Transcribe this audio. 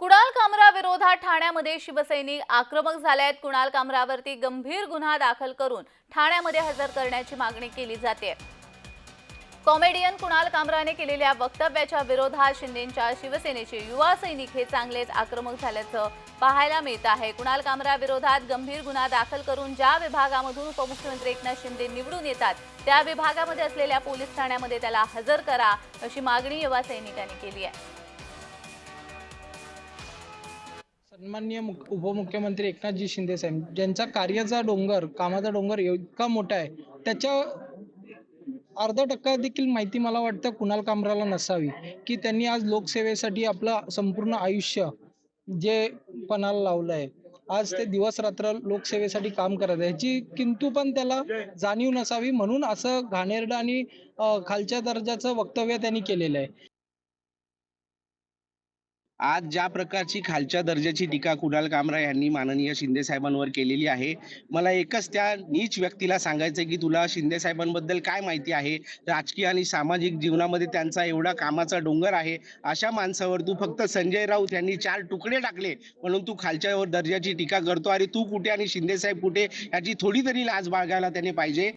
कुणाल कामरा विरोधात ठाण्यामध्ये शिवसैनिक आक्रमक झाले आहेत कुणाल कामरावरती गंभीर गुन्हा दाखल करून ठाण्यामध्ये हजर करण्याची मागणी केली जाते. कॉमेडियन कुणाल कामराने केलेल्या वक्तव्याच्या विरोधात शिंदेच्या शिवसेनेचे युवा सैनिक हे चांगलेच आक्रमक झाल्याचं पाहायला मिळत आहे. कुणाल कामरा विरोधात गंभीर गुन्हा दाखल करून ज्या विभागामधून उपमुख्यमंत्री एकनाथ शिंदे निवडून येतात त्या विभागामध्ये असलेल्या पोलीस ठाण्यामध्ये त्याला हजर करा अशी मागणी युवा सैनिकांनी केली आहे. सन्माननीय उपमुख्यमंत्री एकनाथजी शिंदे साहेब ज्यांचा कार्याचा डोंगर कामाचा डोंगर इतका मोठा आहे त्याच्या अर्धा टक्का देखील माहिती मला वाटतं कुणाल कामराला नसावी की त्यांनी आज लोकसेवेसाठी आपलं संपूर्ण आयुष्य जे पणाला लावलं आहे आज ते दिवस रात्र लोकसेवेसाठी काम करत आहे ह्याची किंतु पण त्याला जाणीव नसावी म्हणून असं घाणेरडं आणि खालच्या दर्जाचं वक्तव्य त्यांनी केलेलं आहे. आज ज्या प्रकारची खालच्या दर्जाची टीका कुणाल कामरा यांनी माननीय शिंदे साहेबांवर केलेली आहे मला एकच त्या नीच व्यक्तीला सांगायचं की तुला शिंदे साहेबांबद्दल काय माहिती आहे? राजकीय आणि सामाजिक जीवनामध्ये त्यांचा एवढा कामाचा डोंगर आहे अशा माणसावर तू फक्त संजय राऊत यांनी चार तुकडे टाकले म्हणून तू खालच्या दर्जाची टीका करतो. अरे तू कुठे आणि शिंदे साहेब कुठे? याची थोडी तरी लाज बाळगायला त्याने पाहिजे.